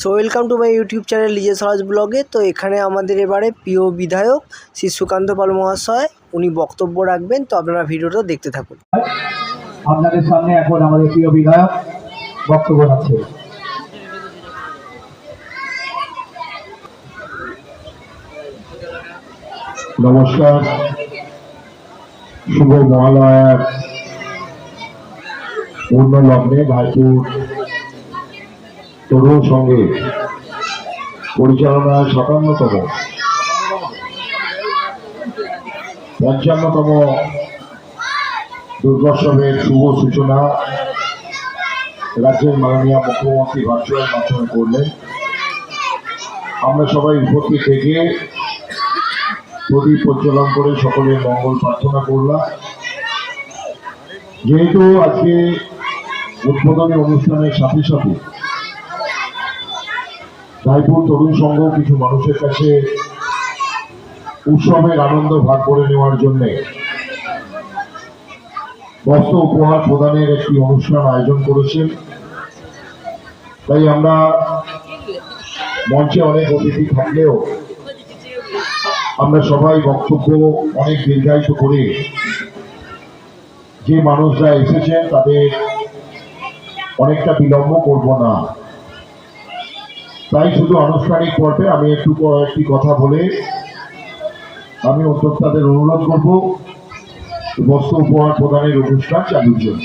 So welcome to my YouTube channel লিজে সরাজ ব্লগে তো এখানে আমাদের এবারে প্রিয় বিধায়ক শ্রী সুকান্ত পাল মহাশয়, উনি বক্তব্য রাখবেন। তো আপনারা ভিডিওটা দেখতে থাকুন। আপনাদের সামনে এখন আমাদের প্রিয় বিধায়ক বক্তব্য রাখছে। নমস্কার। শুভ মহালয়ার। পূর্ণ লগ্নে ভাইপুর তরুণ সঙ্গে পরিচালনার সাতান্নতম, পঞ্চান্নতম দুর্গোৎসবের শুভ সূচনা রাজ্যের মাননীয় মুখ্যমন্ত্রী ভার্চুয়াল মাধ্যমে করলেন। আমরা সবাই উপস্থিত থেকে প্রদীপ প্রজ্বলন করে সকলের মঙ্গল প্রার্থনা করলাম। যেহেতু আজকে উদ্বোধনী অনুষ্ঠানের সাথে সাথে রায়পুর তরুণ সংঘ কিছু মানুষের কাছে উৎসবের আনন্দ ভাগ করে নেওয়ার জন্য বস্ত্র উপহার প্রদানের একটি অনুষ্ঠান আয়োজন করেছেন। তাই আমরা মঞ্চে অনেক অতিথি থাকলেও আমরা সবাই বক্তব্য অনেক দীর্ঘায়িত করে যে মানুষরা এসেছেন তাদের অনেকটা বিলম্ব করব না। তাই শুধু আনুষ্ঠানিক পর্বে আমি একটু একটি কথা বলে আমি উদ্যোক্তাদের অনুরোধ করব বস্ত্র উপহার প্রদানের অনুষ্ঠান চালুর জন্য।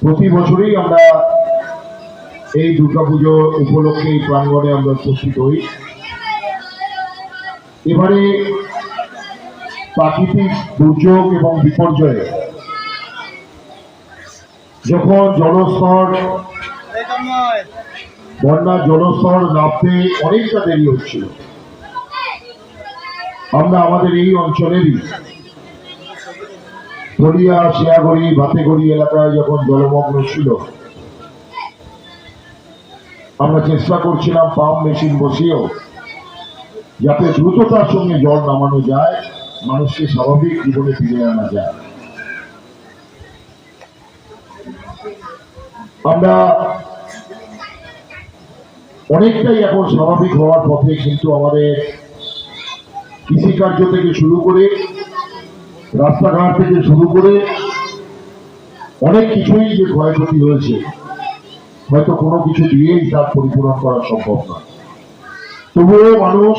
প্রতি বছরই আমরা এই দুর্গাপুজো উপলক্ষে এই প্রাঙ্গণে আমরা উপস্থিত হই। এবারে প্রাকৃতিক দুর্যোগ এবং বিপর্যয়ে যখন জলস্তর বন্যা জলস্তর নামতে অনেকটা দেরি হচ্ছিল। আমরা আমাদের এই অঞ্চলেরই দরিয়া শিয়াগড়ি, ভাতেগড়ি এলাকায় যখন জলমগ্ন ছিল, আমরা চেষ্টা করছিলাম পাম্প মেশিন বসিয়েও যাতে দ্রুততার সঙ্গে জল নামানো যায়, মানুষকে স্বাভাবিক জীবনে ফিরে আনা যায়। আমরা অনেকটাই এখন স্বাভাবিক হওয়ার পথে কিন্তু আমাদের কৃষিকার্য থেকে শুরু করে, রাস্তাঘাট থেকে শুরু করে অনেক কিছুই যে ক্ষয়ক্ষতি হয়েছে, হয়তো কোনো কিছু দিয়েই তার পরিপূরণ করা সম্ভব না তবুও মানুষ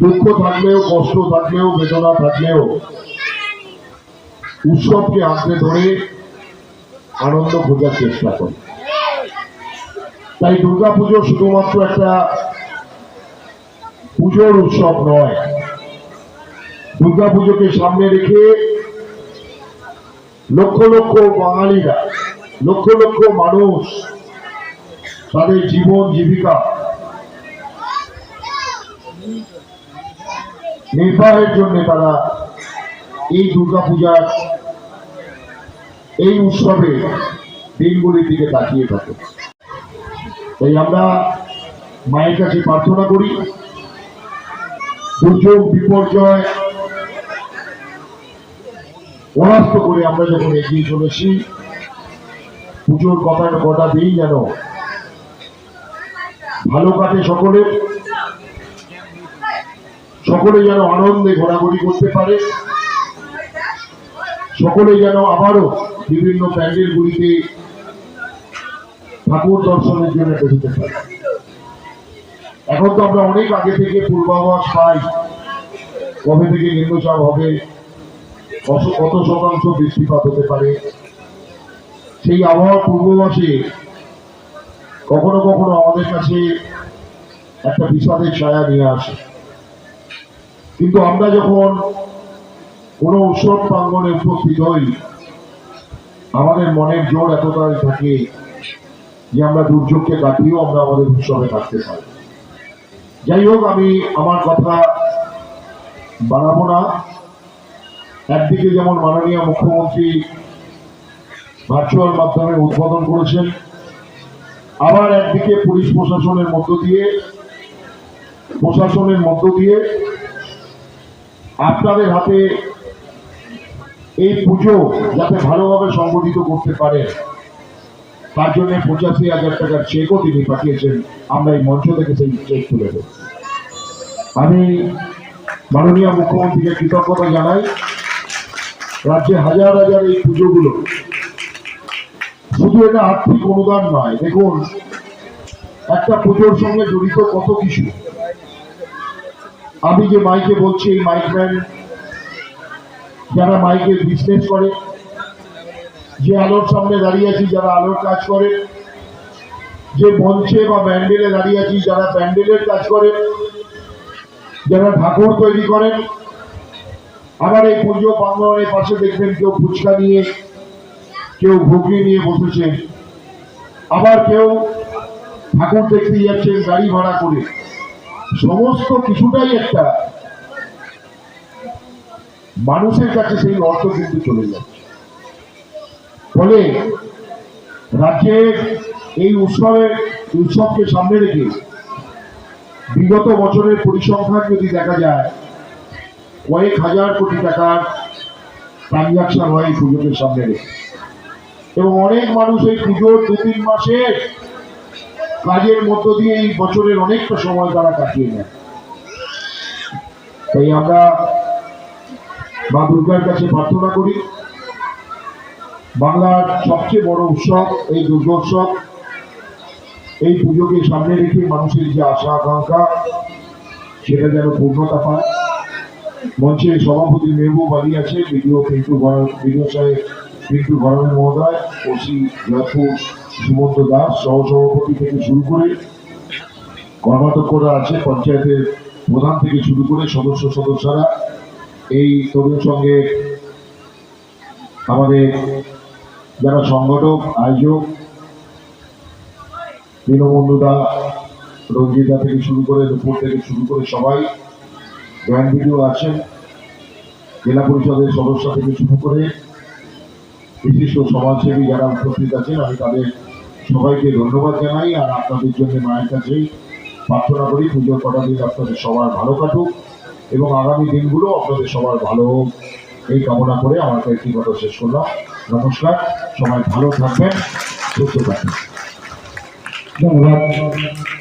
দুঃখ থাকলেও, কষ্ট থাকলেও, বেদনা থাকলেও উৎসবকে আঁকড়ে ধরে আনন্দ খোঁজার চেষ্টা করে। তাই দুর্গাপুজো শুধুমাত্র একটা পুজোর উৎসব নয়। দুর্গাপুজোকে সামনে রেখে লক্ষ লক্ষ বাঙালিরা, লক্ষ লক্ষ মানুষ তাদের জীবন জীবিকা নির্বাহের জন্য তারা এই দুর্গাপূজার এই উৎসবে দিনগুলির দিকে তাকিয়ে থাকে। তাই আমরা মায়ের কাছে প্রার্থনা করি, দুর্যোগ, বিপর্যয় পরাস্ত করে আমরা যখন এগিয়ে চলেছি, পুজোর কথা কটা দিই যেন ভালো কাটে সকলের, সকলে যেন আনন্দে ঘোরাঘুরি করতে পারে, সকলে যেন আবারও বিভিন্ন প্যান্ডেলগুলিতে ঠাকুর দর্শনের জন্য বেরোতে পারে এখন তো আমরা অনেক আগে থেকে পূর্বাভাস পাই, কবে থেকে নিম্নচাপ হবে, কত- শতাংশ বৃষ্টিপাত হতে পারে। সেই আবহাওয়ার পূর্বাভাসে কখনো কখনো আমাদের কাছে একটা বিষাদের ছায়া নিয়ে আসে। কিন্তু আমরা যখন কোনো উৎসব প্রাঙ্গনে উপস্থিত হই, আমাদের মনের জোর এতটাই থাকে যে আমরা দুর্যোগকে কাটিয়েও আমরা আমাদের উৎসবে থাকতে পারি। যাই হোক, আমি আমার কথা বাড়াবো না। একদিকে যেমন মাননীয় মুখ্যমন্ত্রী ভার্চুয়াল মাধ্যমে উদ্বোধন করেছেন, আবার একদিকে পুলিশ প্রশাসনের মধ্য দিয়ে, প্রশাসনের মধ্য দিয়ে আপনাদের হাতে এই পুজো যাতে ভালোভাবে সংগঠিত করতে পারে। তার জন্য পঁচাশি হাজার টাকার চেকও তিনি পাঠিয়েছেন। আমরা এই মঞ্চ থেকে সেই চেক তুলে দেব। আমি মাননীয় মুখ্যমন্ত্রীকে কৃতজ্ঞতা জানাই। রাজ্যে হাজার হাজার এই পুজোগুলো শুধু এটা আর্থিক অনুদান নয়, দেখুন, একটা পুজোর সঙ্গে জড়িত কত কিছু। আমি যে মাইকে বলছি, এই মাইকম্যান যারা মাইকে বিজনেস করে যে আলোর সামনে দাঁড়িয়ে আছি, যারা আলোর কাজ করে, যে মঞ্চে বা প্যান্ডেলে দাঁড়িয়ে আছি, যারা প্যান্ডেলের কাজ করে, যারা ঠাকুর তৈরি করেন, আবার এই পুজো প্রাঙ্গণের পাশে দেখবেন কেউ ফুচকা নিয়ে, কেউ ঘুগনি নিয়ে বসেছে। আবার কেউ ঠাকুর দেখতে যাচ্ছেন, গাড়ি ভাড়া করে। সমস্ত কিছুটাই একটা মানুষের কাছে সেই অর্থ কিন্তু চলে যাচ্ছে। ফলে রাজ্যের এই উৎসবের, উৎসবকে সামনে রেখে বিগত বছরের পরিসংখ্যান যদি দেখা যায়, কয়েক হাজার কোটি টাকার ট্রানজাকশন হয় এই পুজোকে সামনে রেখে। এবং অনেক মানুষ এই পুজোর দু তিন মাসের কাজের মধ্য দিয়ে এই বছরের অনেকটা সময় তারা কাটিয়ে নেয়। তাই আমরা মা দুর্গার কাছে প্রার্থনা করি। বাংলার সবচেয়ে বড় উৎসব, এই দুর্গোৎসব, এই পুজোকে সামনে রেখে মানুষের যে আশা, আকাঙ্ক্ষা, সেটা যেন পূর্ণতা পায়। মঞ্চে সভাপতি মেহবুব আলী আছে বিডিও পিন্টু বিডিও সাহেব পিন্টু গরমের মহোদয়, ওসি জয়পুর সুমন্ত দাস সহসভাপতি থেকে শুরু করে কর্মাধ্যক্ষরা আছে, পঞ্চায়েতের প্রধান থেকে শুরু করে সদস্য সদস্যরা। এই তরুণ সঙ্গে আমাদের যারা সংগঠক, আয়োজক, দীনবন্ধুদা, রঞ্জিতা থেকে শুরু করে দুপুর থেকে শুরু করে সবাই জয়েন্ট ভিডিও আছেন। জেলা পরিষদের সদস্য থেকে শুরু করে বিশিষ্ট সমাজসেবী যারা উপস্থিত আছেন, আমি তাদের সবাইকে ধন্যবাদ জানাই আর আপনাদের জন্য মায়ের কাছে প্রার্থনা করি, পুজোর কটা দিন আপনাদের সবার ভালো কাটুক এবং আগামী দিনগুলো আপনাদের সবার ভালো হোক এই কামনা করে আমার কয়েকটি কথা শেষ করলাম। নমস্কার, সবাই ভালো থাকবেন, সুস্থ থাকবেন। ধন্যবাদ।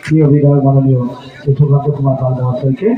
প্রিয় বিধায়ক মাননীয় সুকান্ত কুমার পাল মহাশয়কে।